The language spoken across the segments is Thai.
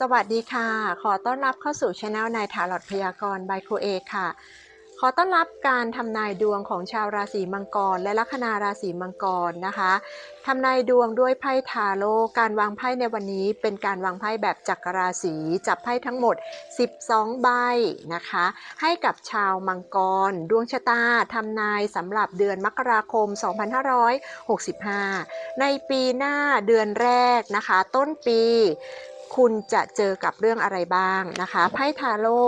สวัสดีค่ะ ขอต้อนรับเข้าสู่ช anel นายถาลอดพยากรณ์บายครูเอค่ะ ขอต้อนรับการทำนายดวงของชาวราศีมังกร และลัคนาราศีมังกรนะคะทำนายดวงด้วยไพ่ทาโร่การวางไพ่ในวันนี้เป็นการวางไพ่แบบจักรราศีจับไพ่ทั้งหมด 12 ใบนะคะ ให้กับชาวมังกร ดวงชะตาทำนายสำหรับเดือนมกราคม 2565 ในปีหน้าเดือนแรกนะคะ ต้นปี คุณจะเจอกับเรื่องอะไรบ้างนะคะไพ่ทาโร่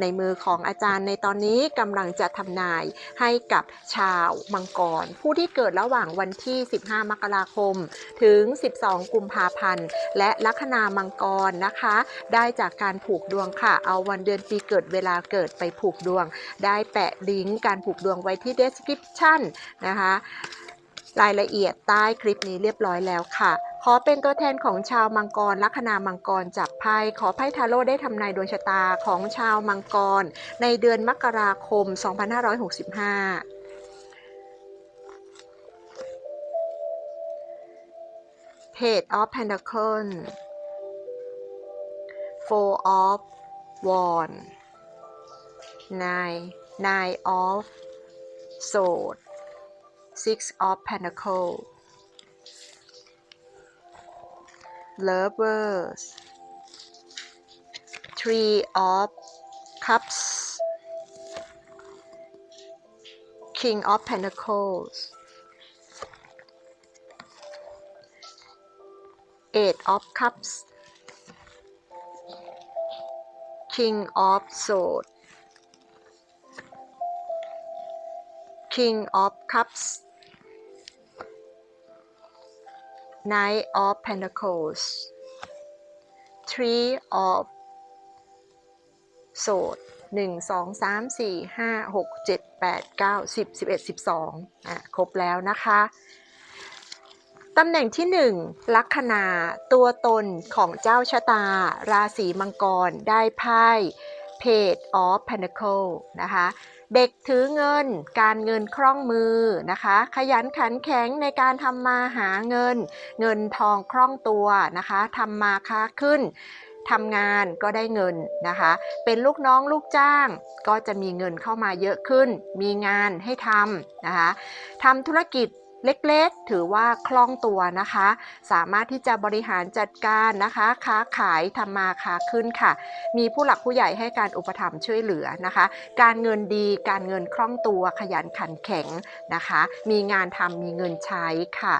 ในมือของอาจารย์ในตอนนี้กำลังจะทำนายให้กับชาวมังกร ผู้ที่เกิดระหว่างวันที่ 15 มกราคม ถึง 12 กุมภาพันธ์ และลัคนามังกรนะคะ ได้จากการผูกดวงค่ะ เอาวันเดือนปีเกิดเวลาเกิดไปผูกดวง ได้แปะลิงก์การผูกดวงไว้ที่ description นะคะรายละเอียดใต้คลิปนี้เรียบร้อยแล้วค่ะ ขอเป็นตัวแทนของชาวมังกรลัคนามังกรจับไพ่ขอไพ่ทาโร่ได้ทำนายดวงชะตาของชาวมังกร ในเดือนมกราคม 2565 Page of Pentacle Four of Wand Nine Nine of Swords Six of Pentacles Lovers. Three of Cups. King of Pentacles. Eight of Cups. King of Swords. King of Cups Knight of Pentacles Three of Swords หนึ่งสองสามสี่ห้าหกเจ็ดแปดเก้าสิบสิบเอ็ดสิบสองอะครบแล้วนะคะตำแหน่งที่หนึ่งลัคนาตัวตนของเจ้าชะตา ราศีมังกรได้ไพ่ Page of Pentacle นะคะ เด็กถือเงิน การเงินคล่องมือนะคะ ขยันขันแข็งในการทำมาหาเงิน เงินทองคล่องตัวนะคะทำมาค้าขึ้นทำงานก็ได้เงินนะคะ เป็นลูกน้องลูกจ้างก็จะมีเงินเข้ามาเยอะขึ้น มีงานให้ทำนะคะทำธุรกิจ เล็กๆ ถือว่าคล่องตัวนะคะ สามารถที่จะบริหารจัดการนะคะ ค้าขายทำมาค้าขึ้นค่ะ มีผู้หลักผู้ใหญ่ให้การอุปถัมภ์ช่วยเหลือนะคะ การเงินดีการเงินคล่องตัวขยันขันแข็งนะคะ มีงานทำมีเงินใช้ค่ะ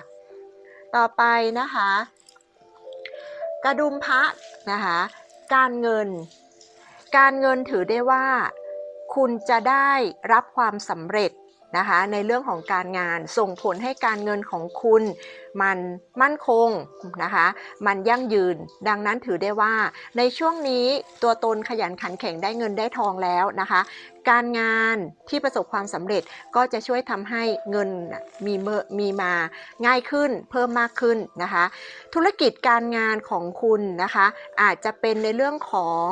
ต่อไปนะคะ กระดุมพระนะคะ การเงิน การเงินถือได้ว่าคุณจะได้รับความสำเร็จ นะคะในเรื่องของการงานส่งผลให้การเงินของคุณมันมั่นคงนะคะมันยั่งยืนดังนั้นถือได้ว่าในช่วงนี้ตัวตนขยันขันแข็งได้เงินได้ทองแล้วนะคะ การงานที่ประสบความสำเร็จก็จะช่วยทำให้เงินมีเมมีมาง่ายขึ้นเพิ่มมากขึ้นนะคะ ธุรกิจการงานของคุณนะคะอาจจะเป็นในเรื่องของ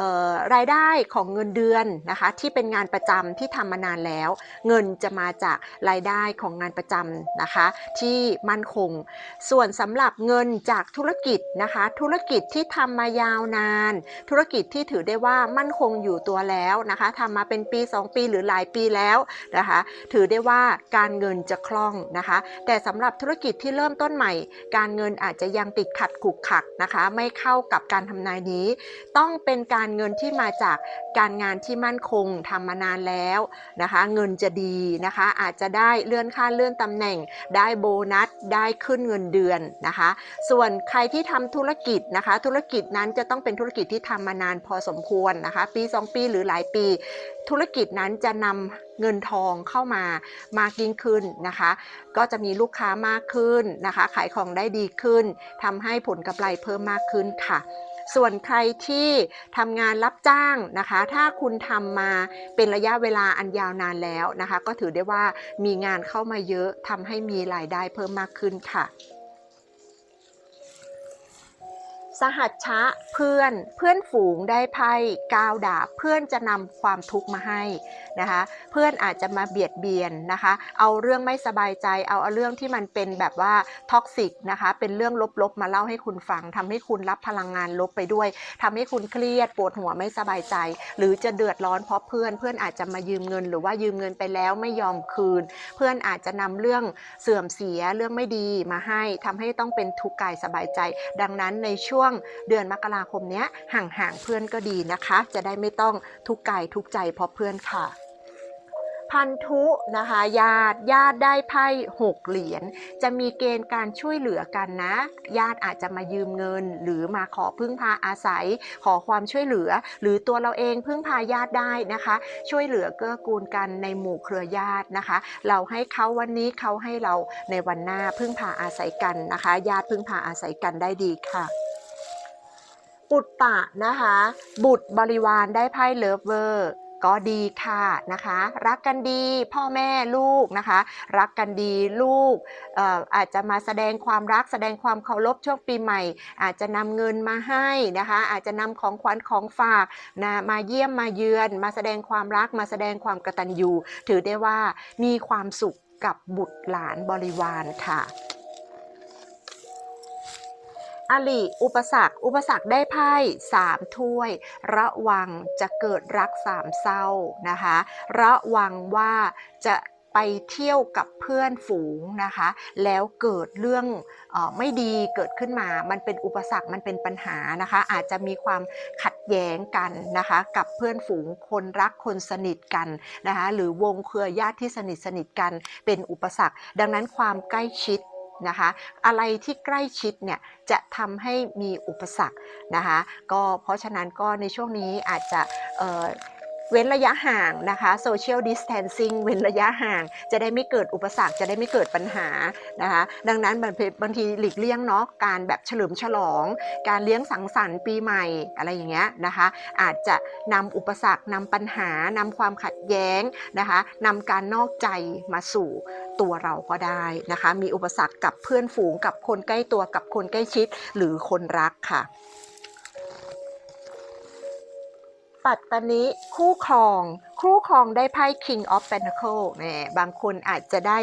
ออรายได้ของเงินเดือนนะคะที่เป็นงานประจำที่ทำมานานแล้ว เงินจะมาจากรายได้ของงานประจำนะคะที่มั่นคง ส่วนสำหรับเงินจากธุรกิจนะคะธุรกิจที่ทำมายาวนาน ธุรกิจที่ถือได้ว่ามั่นคงอยู่ตัวแล้วนะคะทำมาเป็นปี 2 ปีหรือหลายปีแล้วนะคะ ถือได้ว่าการเงินจะคล่องนะคะ แต่สำหรับธุรกิจที่เริ่มต้นใหม่ การเงินอาจจะยังติดขัดขุกขักนะคะ ไม่เข้ากับการทำนายนี้ ต้องเป็นการเงินที่มาจากการงานที่มั่นคงทำมานานแล้วนะคะ เงินจะดีนะคะ อาจจะได้เลื่อนขั้นเลื่อนตำแหน่ง ได้โบนัสได้ขึ้นเงินเดือนนะคะ ส่วนใครที่ทำธุรกิจนะคะ ธุรกิจนั้นจะต้องเป็นธุรกิจที่ทำมานานพอสมควรนะคะ ปี 2 ปีหรือหลายปีธุรกิจนั้นจะนำเงินทองเข้ามามากยิ่งขึ้นนะคะ ก็จะมีลูกค้ามากขึ้นนะคะ ขายของได้ดีขึ้นทำให้ผลกำไรเพิ่มมากขึ้นค่ะส่วนใครที่ทำงานรับจ้างนะคะ ถ้าคุณทำมาเป็นระยะเวลาอันยาวนานแล้วนะคะ ก็ถือได้ว่ามีงานเข้ามาเยอะทำให้มีรายได้เพิ่มมากขึ้นค่ะ สหัชชะเพื่อนเพื่อนฝูงได้ไพ่กาวดาบเพื่อนจะนำความทุกข์มาให้นะคะ เพื่อนอาจจะมาเบียดเบียนนะคะ เอาเรื่องไม่สบายใจ เอาเรื่องที่มันเป็นแบบว่าท็อกซิกนะคะ เป็นเรื่องลบๆมาเล่าให้คุณฟังทำให้คุณรับพลังงานลบไปด้วยทำให้คุณเครียดปวดหัวไม่สบายใจ หรือจะเดือดร้อนเพราะเพื่อนเพื่อนอาจจะมายืมเงิน หรือว่ายืมเงินไปแล้วไม่ยอมคืน เพื่อนอาจจะนำเรื่องเสื่อมเสียเรื่องไม่ดีมาให้ทำให้ต้องเป็นทุกข์กายสบายใจ ดังนั้นในช่วงเดือนมกราคมเนี้ยห่างๆเพื่อนก็ดีนะคะ จะได้ไม่ต้องทุกข์กายทุกข์ใจเพราะเพื่อนค่ะพันธุนะคะญาติญาติได้ไพ่หกเหรียญจะมีเกณฑ์การช่วยเหลือกันนะ ญาติอาจจะมายืมเงิน หรือมาขอพึ่งพาอาศัย ขอความช่วยเหลือ หรือตัวเราเองพึ่งพาญาติได้นะคะ ช่วยเหลือเกื้อกูลกันในหมู่เครือญาตินะคะ เราให้เขาวันนี้เขาให้เราในวันหน้าพึ่งพาอาศัยกันนะคะ ญาติพึ่งพาอาศัยกันได้ดีค่ะ ปุตตะนะคะ บุตรบริวารได้ไพ่เลิฟเวอร์ก็ดีค่ะนะคะ รักกันดีพ่อแม่ลูกนะคะ รักกันดีลูกอออาจจะมาแสดงความรักแสดงความเคารพช่วงปีใหม่ อาจจะนำเงินมาให้นะคะ อาจจะนำของขวัญของฝากนะมาเยี่ยมมาเยือน มาแสดงความรักมาแสดงความกระตัญญูถือได้ว่ามีความสุขกับบุตรหลานบริวารค่ะ อลิอุปสรรค อุปสรรคได้ไพ่สามถ้วย ระวังจะเกิดรักสามเศร้านะคะ ระวังว่าจะไปเที่ยวกับเพื่อนฝูงนะคะ แล้วเกิดเรื่องออไม่ดีเกิดขึ้นมา มันเป็นอุปสรรค มันเป็นปัญหานะคะ อาจจะมีความขัดแย้งกันนะคะ กับเพื่อนฝูง คนรัก คนสนิทกันนะคะ หรือวงเครือญาติที่สนิทสนิทกัน เป็นอุปสรรค ดังนั้นความใกล้ชิด นะคะ อะไรที่ใกล้ชิดเนี่ยจะทำให้มีอุปสรรคนะคะ ก็เพราะฉะนั้นก็ในช่วงนี้อาจจะ เว้นระยะห่างนะคะ social distancing เว้นระยะห่าง จะได้ไม่เกิดอุปสรรคจะได้ไม่เกิดปัญหานะคะดังนั้นบางทีหลีกเลี่ยงเนาะการแบบเฉลิมฉลอง การเลี้ยงสังสรรค์ปีใหม่อะไรอย่างเงี้ยนะคะ อาจจะนำอุปสรรคนำปัญหานำความขัดแย้งนะคะนำการนอกใจมาสู่ตัวเราก็ได้นะคะ มีอุปสรรคกับเพื่อนฝูงกับคนใกล้ตัวกับคนใกล้ชิดหรือคนรักค่ะ ปัตตานิคู่ครอง คู่ครองได้ไพ่ King of Pentacle แหมบางคนอาจจะได้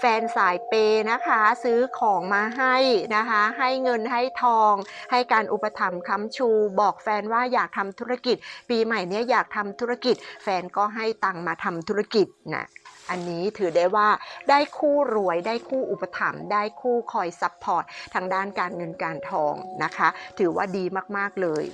แฟนสายเปย์นะคะ ซื้อของมาให้นะคะ ให้เงินให้ทอง ให้การอุปถัมภ์ค้ำชู บอกแฟนว่าอยากทำธุรกิจ ปีใหม่เนี้ยอยากทำธุรกิจ แฟนก็ให้ตังมาทำธุรกิจนะอันนี้ถือได้ว่าได้คู่รวยได้คู่อุปถัมภ์ได้คู่คอยซัพพอร์ตทางด้านการเงินการทองนะคะ ถือว่าดีมาก ๆ เลย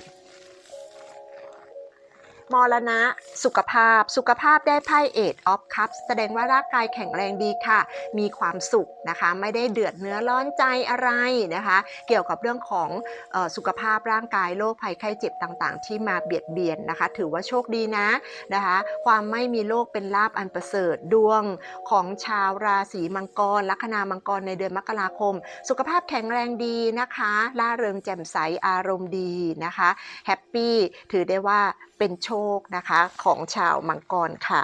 มรณะ สุขภาพ สุขภาพได้ไพ่เอทออฟคัพแสดงว่าร่างกายแข็งแรงดีค่ะ มีความสุขนะคะ ไม่ได้เดือดเนื้อร้อนใจอะไรนะคะ เกี่ยวกับเรื่องของออสุขภาพร่างกายโรคภัยไข้เจ็บต่างๆ ที่มาเบียดเบียนนะคะ ถือว่าโชคดีนะนะคะ ความไม่มีโรคเป็นลาบอันประเสริฐดวงของชาวราศีมังกรลัคนามังกรในเดือนมกราคม สุขภาพแข็งแรงดีนะคะล่าเริงแจ่มใสอารมณ์ดีนะคะแฮปปี้ถือได้ว่าเป็นโชคนะคะของชาวมังกรค่ะ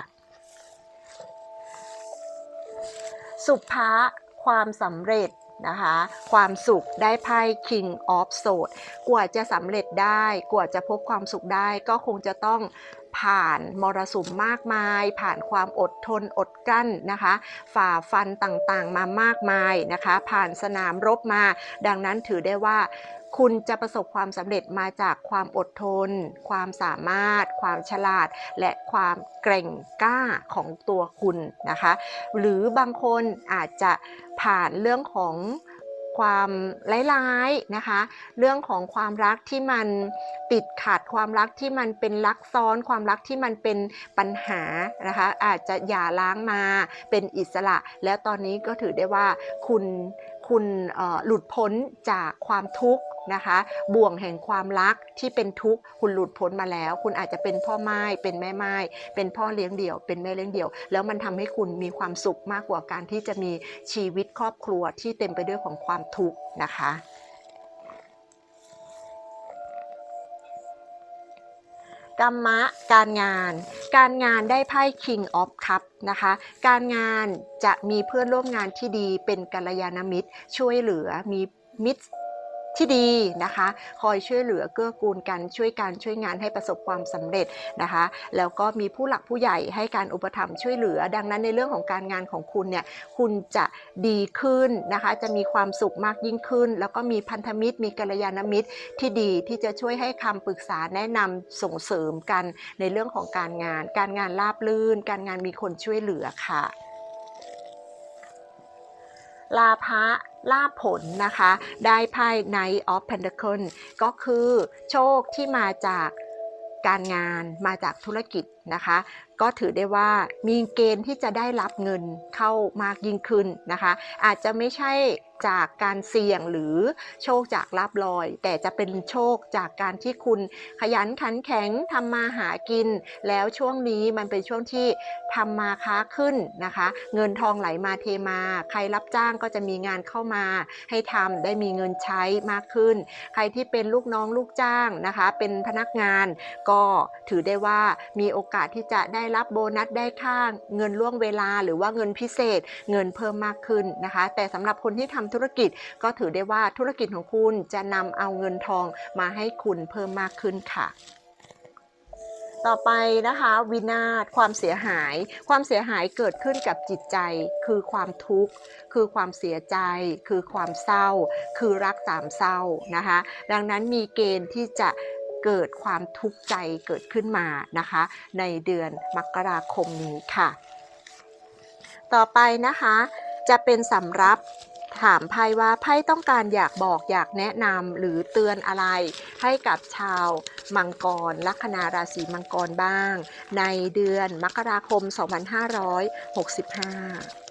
สุภะความสำเร็จนะคะ ความสุขได้ไพ่ King of s w o r d กว่าจะสำเร็จได้ กว่าจะพบความสุขได้ก็คงจะต้องผ่านมรสุมมากมาย ผ่านความอดทนอดกลั้นนะคะ ฝ่าฟันต่างๆมามากมายนะคะ ผ่านสนามรบมา ดังนั้นถือได้ว่า คุณจะประสบความสำเร็จมาจากความอดทน ความสามารถ ความฉลาด และความเกร่งกล้าของตัวคุณนะคะ หรือบางคนอาจจะผ่านเรื่องของความร้ายๆนะคะ เรื่องของความรักที่มันติดขัดความรักที่มันเป็นรักซ้อน ความรักที่มันเป็นปัญหานะคะ อาจจะหย่าร้างมาเป็นอิสระ แล้วตอนนี้ก็ถือได้ว่าคุณ คุณหลุดพ้นจากความทุกข์นะคะ บ่วงแห่งความรักที่เป็นทุกข์คุณหลุดพ้นมาแล้ว คุณอาจจะเป็นพ่อไม้เป็นแม่ไม้เป็นพ่อเลี้ยงเดี่ยว เป็นแม่เลี้ยงเดี่ยว แล้วมันทำให้คุณมีความสุขมากกว่าการที่จะมีชีวิตครอบครัวที่เต็มไปด้วยของความทุกข์นะคะ กรรมะการงาน การงานได้ไพ่ King of Cup นะคะ การงานจะมีเพื่อนร่วมงานที่ดีเป็นกัลยาณมิตร ช่วยเหลือมีมิตร ที่ดีนะคะ คอยช่วยเหลือเกื้อกูลกันช่วยกันช่วยงานให้ประสบความสำเร็จนะคะ แล้วก็มีผู้หลักผู้ใหญ่ให้การอุปถัมภ์ช่วยเหลือ ดังนั้นในเรื่องของการงานของคุณเนี่ยคุณจะดีขึ้นนะคะ จะมีความสุขมากยิ่งขึ้น แล้วก็มีพันธมิตร มีกัลยาณมิตรที่ดีที่จะช่วยให้คำปรึกษาแนะนำส่งเสริมกันในเรื่องของการงาน การงานราบรื่น การงานมีคนช่วยเหลือค่ะลาภะ ลาภผลนะคะ ได้ไพ่ Knight of Pentacle ก็คือโชคที่มาจากการงานมาจากธุรกิจนะคะ ก็ถือได้ว่ามีเกณฑ์ที่จะได้รับเงินเข้ามากยิ่งขึ้นนะคะ อาจจะไม่ใช่ จากการเสี่ยงหรือโชคจากลาบลอย แต่จะเป็นโชคจากการที่คุณขยันขันแข็งทำมาหากิน แล้วช่วงนี้มันเป็นช่วงที่ทำมาค้าขึ้นนะคะ เงินทองไหลมาเทมา ใครรับจ้างก็จะมีงานเข้ามาให้ทำได้มีเงินใช้มากขึ้น ใครที่เป็นลูกน้องลูกจ้างนะคะ เป็นพนักงานก็ถือได้ว่ามีโอกาสที่จะได้รับโบนัสได้ค่าเงินล่วงเวลา หรือว่าเงินพิเศษ เงินเพิ่มมากขึ้นนะคะ แต่สำหรับคนที่ทำธุรกิจ ก็ถือได้ว่าธุรกิจของคุณจะนำเอาเงินทองมาให้คุณเพิ่มมากขึ้นค่ะต่อไปนะคะวินาศความเสียหาย ความเสียหายเกิดขึ้นกับจิตใจ คือความทุกข์ คือความเสียใจ คือความเศร้า คือรักสามเศร้านะคะ ดังนั้นมีเกณฑ์ที่จะเกิดความทุกข์ใจเกิดขึ้นมานะคะ ในเดือนมกราคมนี้ค่ะ ต่อไปนะคะจะเป็นสำรับ ถามไพ่ว่าไพ่ต้องการอยากบอกอยากแนะนำหรือเตือนอะไร ให้กับชาวมังกร ลัคนาราศีมังกรบ้าง ในเดือนมกราคม 2565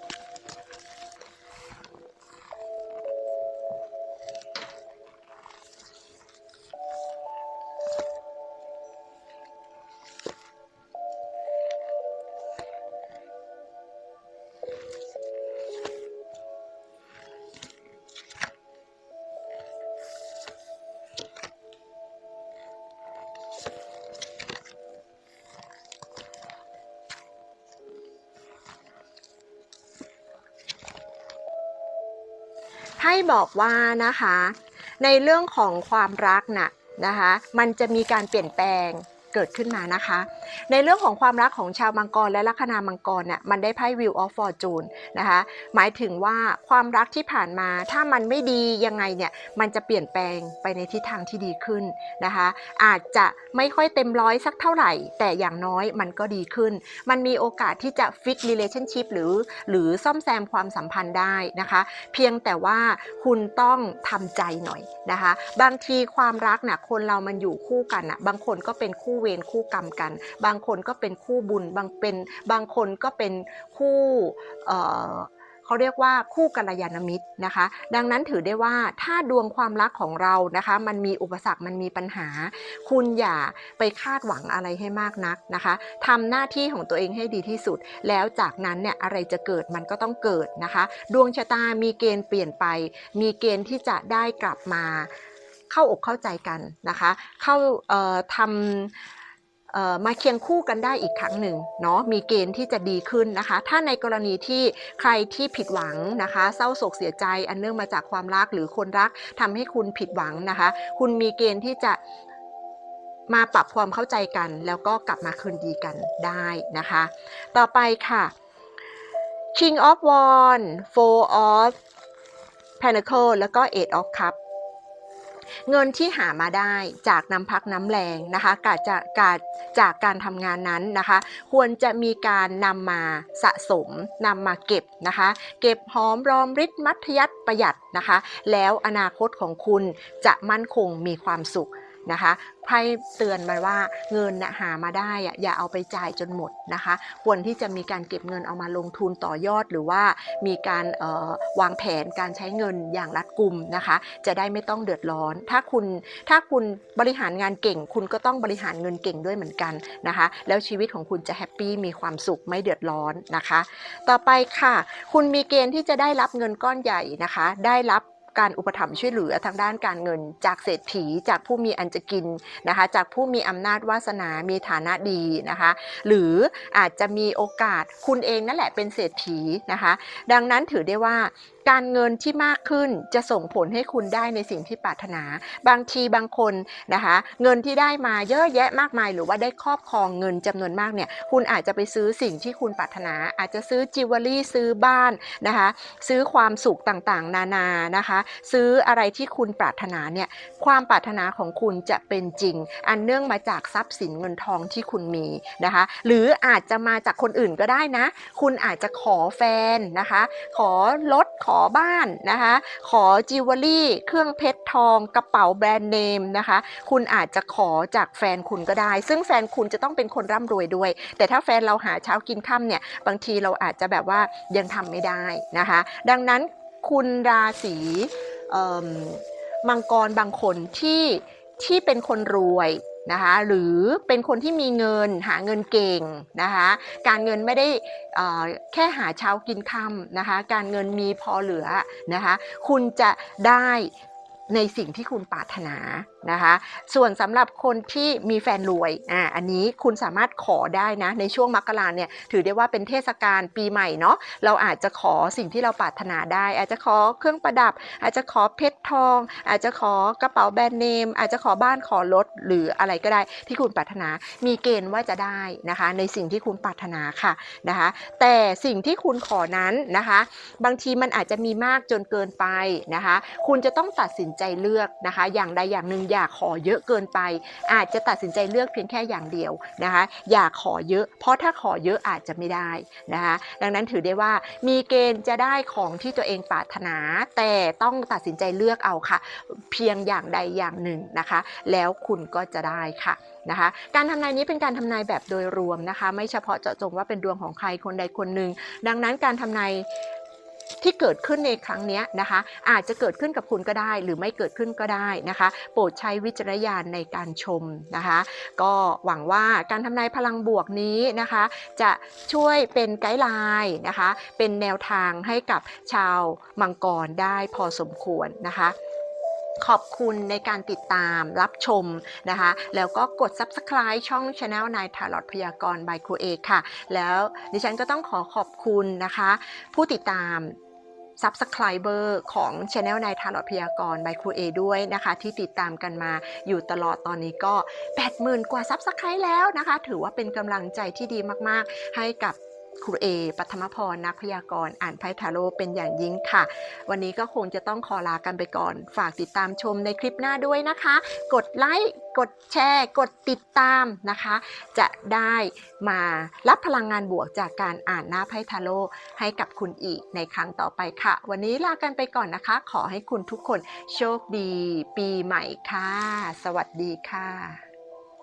ให้บอกว่านะคะ ในเรื่องของความรักน่ะนะคะ มันจะมีการเปลี่ยนแปลง เกิดขึ้นมานะคะ ในเรื่องของความรักของชาวมังกรและลัคนามังกรเนี่ยมันได้ไพ่ Wheel of Fortune นะคะหมายถึงว่าความรักที่ผ่านมาถ้ามันไม่ดียังไงเนี่ยมันจะเปลี่ยนแปลงไปในทิศทางที่ดีขึ้นนะคะ อาจจะไม่ค่อยเต็มร้อยสักเท่าไหร่ แต่อย่างน้อยมันก็ดีขึ้น มันมีโอกาสที่จะ fix relationship หรือ หรือซ่อมแซมความสัมพันธ์ได้นะคะ เพียงแต่ว่าคุณต้องทำใจหน่อยนะคะ บางทีความรักน่ะคนเรามันอยู่คู่กันน่ะบางคนก็เป็นคู่เวรคู่กรรมกัน บางคนก็เป็นคู่บุญบางเป็นบางคนก็เป็นคู่เอ่อเขาเรียกว่าคู่กัลยาณมิตรนะคะ ดังนั้นถือได้ว่าถ้าดวงความรักของเรานะคะ มันมีอุปสรรคมันมีปัญหา คุณอย่าไปคาดหวังอะไรให้มากนักนะคะทำหน้าที่ของตัวเองให้ดีที่สุด แล้วจากนั้นเนี่ยอะไรจะเกิดมันก็ต้องเกิดนะคะ ดวงชะตามีเกณฑ์เปลี่ยนไป มีเกณฑ์ที่จะได้กลับมา เข้าอกเข้าใจกันนะคะ เข้าทำมาเคียงคู่กันได้อีกครั้งหนึ่งเนาะมีเกณฑ์ที่จะดีขึ้นนะคะ ถ้าในกรณีที่ใครที่ผิดหวังนะคะ เศร้าโศกเสียใจอันเนื่องมาจากความรักหรือคนรักทำให้คุณผิดหวังนะคะ คุณมีเกณฑ์ที่จะมาปรับความเข้าใจกัน แล้วก็กลับมาคืนดีกันได้นะคะ ต่อไปค่ะ King of Wands Four of Pentacle แล้วก็ Eight of Cup เงินที่หามาได้จากน้ำพักน้ำแรงนะคะกาจากการจากการทำงานนั้นนะคะ ควรจะมีการนำมาสะสมนำมาเก็บนะคะ เก็บหอมรอมริดมัธยัติประหยัดนะคะ แล้วอนาคตของคุณจะมั่นคงมีความสุข นะคะไพ่เตือนมาว่าเงินนะหามาได้อะอย่าเอาไปจ่ายจนหมดนะคะ ควรที่จะมีการเก็บเงินเอามาลงทุนต่อยอดหรือว่ามีการออวางแผนการใช้เงินอย่างรัดกุมนะคะ จะได้ไม่ต้องเดือดร้อน ถ้าคุณถ้าคุณบริหารงานเก่ง คุณก็ต้องบริหารเงินเก่งด้วยเหมือนกันนะคะ แล้วชีวิตของคุณจะแฮปปี้มีความสุขไม่เดือดร้อนนะคะ ต่อไปค่ะ คุณมีเกณฑ์ที่จะได้รับเงินก้อนใหญ่นะคะ ได้รับ การอุปถัมภ์ช่วยเหลือทางด้านการเงิน จากเศรษฐีจากผู้มีอันจะกินนะคะ จากผู้มีอำนาจวาสนามีฐานะดีนะคะ หรืออาจจะมีโอกาสคุณเองนั่นแหละเป็นเศรษฐีนะคะ ดังนั้นถือได้ว่าการเงินที่มากขึ้นจะส่งผลให้คุณได้ในสิ่งที่ปรารถนา บางทีบางคนนะคะ เงินที่ได้มาเยอะแยะมากมาย หรือว่าได้ครอบครองเงินจำนวนมากเนี่ยคุณอาจจะไปซื้อสิ่งที่คุณปรารถนา อาจจะซื้อจิวเวลรี่ซื้อบ้านนะคะ ซื้อความสุขต่างๆ นานานะคะ ซื้ออะไรที่คุณปรารถนาเนี่ยความปรารถนาของคุณจะเป็นจริง อันเนื่องมาจากทรัพย์สินเงินทองที่คุณมีนะคะ หรืออาจจะมาจากคนอื่นก็ได้นะ คุณอาจจะขอแฟนนะคะ ขอรถขอบ้านนะคะ ขอจิวเวลรี่ เครื่องเพชรทองกระเป๋าแบรนด์เนมนะคะ คุณอาจจะขอจากแฟนคุณก็ได้ ซึ่งแฟนคุณจะต้องเป็นคนร่ำรวยด้วย แต่ถ้าแฟนเราหาเช้ากินค่ำเนี่ย บางทีเราอาจจะแบบว่ายังทำไม่ได้นะคะ ดังนั้นคุณราศีมังกรบางคนที่ที่เป็นคนรวย นะคะหรือเป็นคนที่มีเงินหาเงินเก่งนะคะการเงินไม่ได้แค่หาเช้ากินค่ำนะคะการเงินมีพอเหลือนะคะคุณจะได้ ในสิ่งที่คุณปรารถนานะคะ ส่วนสำหรับคนที่มีแฟนรวยอ่าอันนี้คุณสามารถขอได้นะ ในช่วงมกราเนี่ยถือได้ว่าเป็นเทศกาลปีใหม่เนาะเราอาจจะขอสิ่งที่เราปรารถนาได้ อาจจะขอเครื่องประดับ อาจจะขอเพชรทอง อาจจะขอกระเป๋าแบรนด์เนม อาจจะขอบ้านขอรถหรืออะไรก็ได้ที่คุณปรารถนา มีเกณฑ์ว่าจะได้นะคะ ในสิ่งที่คุณปรารถนาค่ะนะคะ แต่สิ่งที่คุณขอนั้นนะคะ บางทีมันอาจจะมีมากจนเกินไปนะคะ คุณจะต้องตัดสินใจเลือกนะคะ อย่างใดอย่างหนึ่งอย่าขอเยอะเกินไป อาจจะตัดสินใจเลือกเพียงแค่อย่างเดียวนะคะ อย่าขอเยอะ เพราะถ้าขอเยอะอาจจะไม่ได้นะคะ ดังนั้นถือได้ว่ามีเกณฑ์จะได้ของที่ตัวเองปรารถนา แต่ต้องตัดสินใจเลือกเอาค่ะ เพียงอย่างใดอย่างหนึ่งนะคะ แล้วคุณก็จะได้ค่ะนะคะการทำนายนี้เป็นการทำนายแบบโดยรวมนะคะ ไม่เฉพาะเจาะจงว่าเป็นดวงของใครคนใดคนหนึ่งดังนั้นการทำนาย ที่เกิดขึ้นในครั้งนี้นะคะ อาจจะเกิดขึ้นกับคุณก็ได้ หรือไม่เกิดขึ้นก็ได้นะคะ โปรดใช้วิจารณญาณในการชมนะคะ ก็หวังว่าการทำนายพลังบวกนี้นะคะ จะช่วยเป็นไกด์ไลน์นะคะ เป็นแนวทางให้กับชาวมังกรได้พอสมควรนะคะขอบคุณในการติดตามรับชมนะคะ แล้วก็กด subscribe ช่อง Channel นายทารอดพยากรณ์ by ครูเอค่ะ แล้วดิฉันก็ต้องขอขอบคุณนะคะ ผู้ติดตาม Subscriber ของ Channel นายทารอดพยากรณ์ by ครูเอด้วยนะคะ ที่ติดตามกันมาอยู่ตลอดตอนนี้ก็ 80,000 กว่า Subscribe แล้วนะคะ ถือว่าเป็นกำลังใจที่ดีมากๆ ให้กับ ครูเอปัทมพรนักพยากรณ์อ่านไพ่ทาโร่เป็นอย่างยิ่งค่ะ วันนี้ก็คงจะต้องขอลากันไปก่อน ฝากติดตามชมในคลิปหน้าด้วยนะคะ กดไลค์กดแชร์ กดติดตามนะคะ จะได้มารับพลังงานบวกจากการอ่านหน้าไพ่ทาโร่ให้กับคุณอีกในครั้งต่อไปค่ะ วันนี้ลากันไปก่อนนะคะ ขอให้คุณทุกคนโชคดี ปีใหม่ค่ะ สวัสดีค่ะ